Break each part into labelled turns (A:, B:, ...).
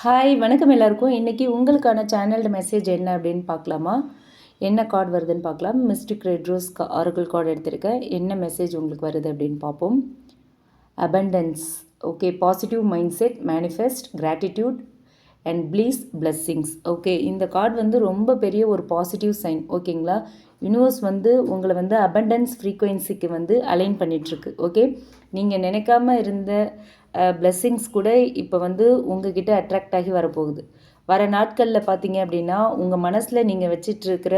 A: Hi வணக்கம் எல்லாருக்கும். இன்றைக்கி உங்களுக்கான சேனல்டு மெசேஜ் என்ன அப்படின்னு பார்க்கலாமா? என்ன கார்டு வருதுன்னு பார்க்கலாம். Mystic red rose oracle card எடுத்திருக்கேன் என்ன மெசேஜ் உங்களுக்கு வருது அப்படின்னு பார்ப்போம். Abundance okay positive mind set manifest gratitude and please blessings okay இந்த கார்டு வந்து ரொம்ப பெரிய ஒரு பாசிட்டிவ் சைன் ஓகேங்களா யூனிவர்ஸ் வந்து உங்களை வந்து அபண்டன்ஸ் ஃப்ரீக்குவென்சிக்கு வந்து அலைன் பண்ணிகிட்ருக்கு ஓகே நீங்கள் நினைக்காம இருந்த பிளெஸ்ஸிங்ஸ் கூட இப்போ வந்து உங்ககிட்ட அட்ராக்ட் ஆகி வரப்போகுது. வர நாட்களில் பார்த்தீங்க அப்படின்னா உங்கள் மனசில் நீங்கள் வச்சிட்ருக்கிற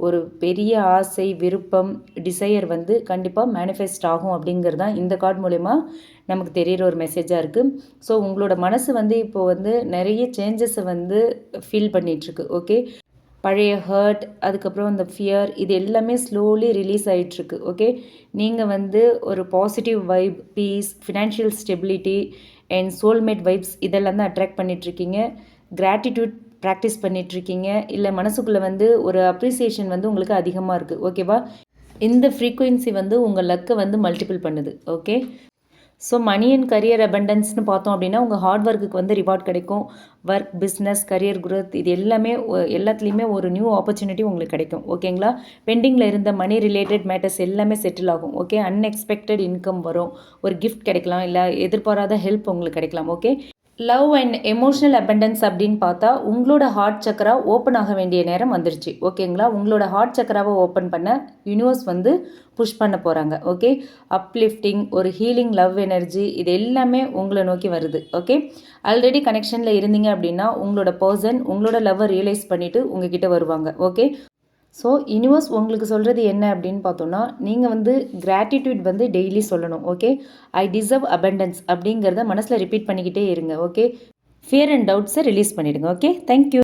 A: ஒரு பெரிய ஆசை விருப்பம் டிசையர் வந்து கண்டிப்பாக மேனிஃபெஸ்ட் ஆகும் அப்படிங்கிறது தான் இந்த கார்டு மூலயமா நமக்கு தெரிகிற ஒரு மெசேஜாக இருக்குது ஸோ உங்களோட மனசு வந்து இப்போது வந்து நிறைய சேஞ்சஸை வந்து ஃபீல் பண்ணிகிட்ருக்கு ஓகே பழைய ஹர்ட் அதுக்கப்புறம் இந்த ஃபியர் இது எல்லாமே ஸ்லோலி ரிலீஸ் ஆகிட்டுருக்கு ஓகே நீங்கள் வந்து ஒரு positive vibe peace financial stability and soulmate vibes இதெல்லாம் தான் அட்ராக்ட் பண்ணிகிட்ருக்கீங்க கிராட்டிடியூட் ப்ராக்டிஸ் பண்ணிகிட்ருக்கீங்க இல்லை மனசுக்குள்ளே வந்து ஒரு அப்ரிசியேஷன் வந்து உங்களுக்கு அதிகமாக இருக்குது ஓகேவா இந்த ஃப்ரீக்குவென்சி வந்து உங்கள் லக்கை வந்து மல்டிபிள் பண்ணுது okay so money and career அபண்டன்ஸ்னு பார்த்தோம் அப்படின்னா உங்கள் ஹார்ட் ஒர்க்குக்கு வந்து ரிவார்ட் கிடைக்கும். ஒர்க் பிஸ்னஸ் கரியர் குரோத் இது எல்லாமே எல்லாத்துலேயுமே ஒரு நியூ ஆப்பர்ச்சுனிட்டி உங்களுக்கு கிடைக்கும். ஓகேங்களா பெண்டிங்கில் இருந்த மணி ரிலேட்டட் மேட்டர்ஸ் எல்லாமே செட்டில் ஆகும். ஓகே அன்எக்ஸ்பெக்டட் இன்கம் வரும். ஒரு கிஃப்ட் கிடைக்கலாம் இல்லை எதிர்பாராத ஹெல்ப் உங்களுக்கு கிடைக்கலாம். Okay love and emotional abundance அப்படின்னு பார்த்தா உங்களோட ஹார்ட் சக்கரா ஓப்பன் ஆக வேண்டிய நேரம் வந்துருச்சு. ஓகேங்களா உங்களோட ஹார்ட் சக்கராவை ஓப்பன் பண்ண யூனிவர்ஸ் வந்து புஷ் பண்ண போகிறாங்க ஓகே அப்லிஃப்டிங் ஒரு ஹீலிங் லவ் எனர்ஜி இது எல்லாமே உங்களை நோக்கி வருது. ஓகே ஆல்ரெடி கனெக்ஷனில் இருந்தீங்க அப்படின்னா உங்களோட பர்சன் உங்களோட லவ்வை ரியலைஸ் பண்ணிவிட்டு உங்ககிட்ட வருவாங்க. ஓகே ஸோ யூனிவர்ஸ் உங்களுக்கு சொல்கிறது என்ன அப்படின்னு பார்த்தோன்னா நீங்கள் வந்து கிராட்டிடியூட் வந்து டெய்லி சொல்லணும் ஓகே ஐ டிசர்வ் அபண்டன்ஸ் அப்படிங்கிறத மனசில் ரிப்பீட் பண்ணிக்கிட்டே இருங்க ஓகே ஃபியர் அண்ட் டவுட்ஸை ரிலீஸ் பண்ணிவிடுங்க ஓகே தேங்க்யூ